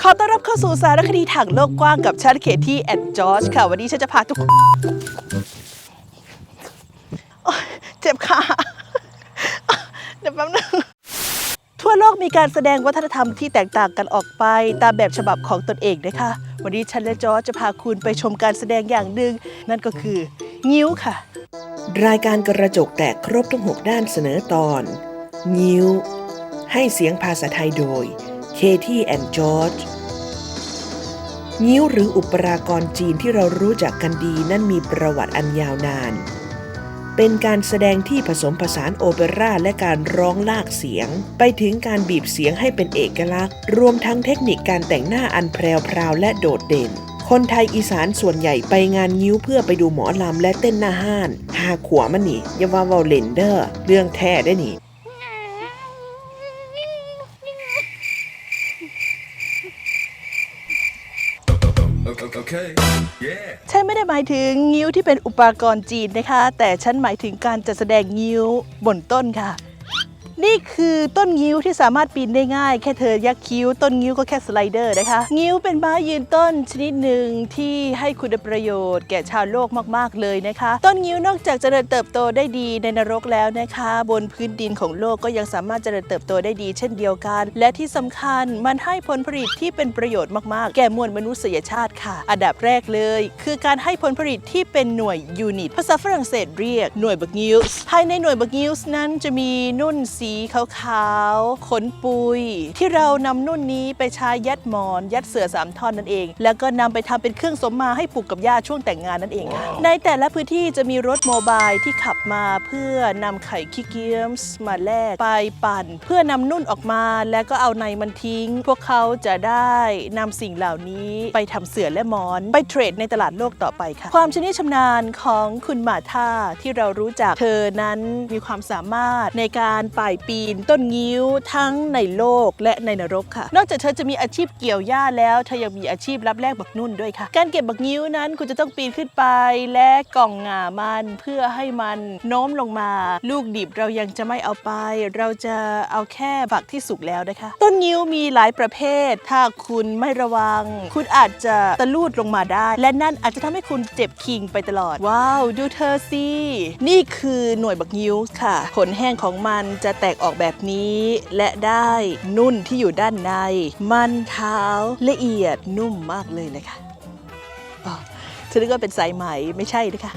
ขอต้อนรับเข้าสู่สารคดีถังโลกกว้างกับฉันเคที่แอนจอร์จค่ะ วันนี้ฉันจะพาทุกคนโอ๊ยเจ็บขาเดี๋ยวแป๊บนึง ทั่วโลกมีการแสดงวัฒนธรรมที่แตกต่างกันออกไปตามแบบฉบับของตนเองนะคะ วันนี้ฉันและจอร์จจะพาคุณไปชมการแสดงอย่างหนึ่ง นั่นก็คือ งิ้วค่ะ รายการกระจกแตกครบทั้ง 6 ด้านเสนอตอน งิ้ว ให้เสียงภาษาไทยโดย เคที่แอนจอร์จงิ้วหรืออุปรากรจีนที่เรารู้จักกันดีนั้นมีประวัติอันยาวนาน เป็นการแสดงที่ผสมผสานโอเปร่าและการร้องลากเสียง ไปถึงการบีบเสียงให้เป็นเอกลักษณ์ รวมทั้งเทคนิคการแต่งหน้าอันแพรวและโดดเด่นคนไทยอีสานส่วนใหญ่ไปงานงิ้วเพื่อไปดูหมอลำและเต้นหน้าห้าน หาขวามันนี่อย่าว่าเวาเลนเด้อเรื่องแท้ได้นี่ ฉันไม่ได้หมายถึงงิ้วที่เป็นอุปกรณ์จีนนะคะ แต่ฉันหมายถึงการจัดแสดงงิ้วบนต้นค่ะ นี่คือต้นงิ้วที่สามารถปีนได้ง่าย แค่เธอยักคิ้ว ต้นงิ้วก็แค่สไลเดอร์นะคะงิ้วเป็นไม้ยืนต้นชนิดหนึ่งที่ให้คุณประโยชน์ แก่ชาวโลกมากๆเลยนะคะ ต้นงิ้วนอกจากเจริญเติบโตได้ดีในนรกแล้วนะคะ บนพื้นดินของโลกก็ยังสามารถเจริญเติบโตได้ดี เช่นเดียวกัน และที่สำคัญมันให้ผลผลิตที่เป็นประโยชน์มากๆ แก่มวลมนุษยชาติค่ะ อันดับแรกเลย คือการให้ผลผลิตที่เป็นหน่วยยูนิต ภาษาฝรั่งเศสเรียกหน่วยบักงิวส์ภายในหน่วยบักงิวส์นั้นจะมีนุ่นสีขาวๆ ขนปุย ที่เรานำนุ่นนี้ไปใช้ยัดหมอน ยัดเสือสามท่อนนั่นเอง แล้วก็นำไปทำเป็นเครื่องสมมาให้ผูกกับย่าช่วงแต่งงานนั่นเองค่ะในแต่ละพื้นที่จะมีรถโมบายที่ขับมาเพื่อนำไข่คิเกียมส์มาแลกไปปั่น เพื่อนำนุ่นออกมาแล้วก็เอาในมันทิ้ง พวกเขาจะได้นำสิ่งเหล่านี้ไปทำเสือและหมอน ไปเทรดในตลาดโลกต่อไปค่ะ ความชนิดชำนาญของคุณหมาท่าที่เรารู้จักเธอนั้นมีความสามารถในการป่ายปีน ต้นงิ้วทั้งในโลกและในนรกค่ะ นอกจากเธอจะมีอาชีพเกี่ยวหญ้าแล้วเธอยังมีอาชีพรับแลกบักนุ่นด้วยค่ะ การเก็บบักงิ้วนั้นคุณจะต้องปีนขึ้นไปและกล่องหงามันเพื่อให้มันโน้มลงมา ลูกดิบเรายังจะไม่เอาไป เราจะเอาแค่ฝักที่สุกแล้วนะคะ ต้นงิ้วมีหลายประเภท ถ้าคุณไม่ระวัง คุณอาจจะตะลูดลงมาได้ และนั่นอาจจะทำให้คุณเจ็บคิงไปตลอด ว้าว ดูเธอสิ นี่คือหน่วยบักงิ้วค่ะ ผลแห้งของมันจะแตกออกแบบนี้ และได้นุ่นที่อยู่ด้านใน มันเท้าละเอียดนุ่มมากเลยนะคะอ๋อฉันนึกว่าเป็นสายไหมไม่ใช่นะคะ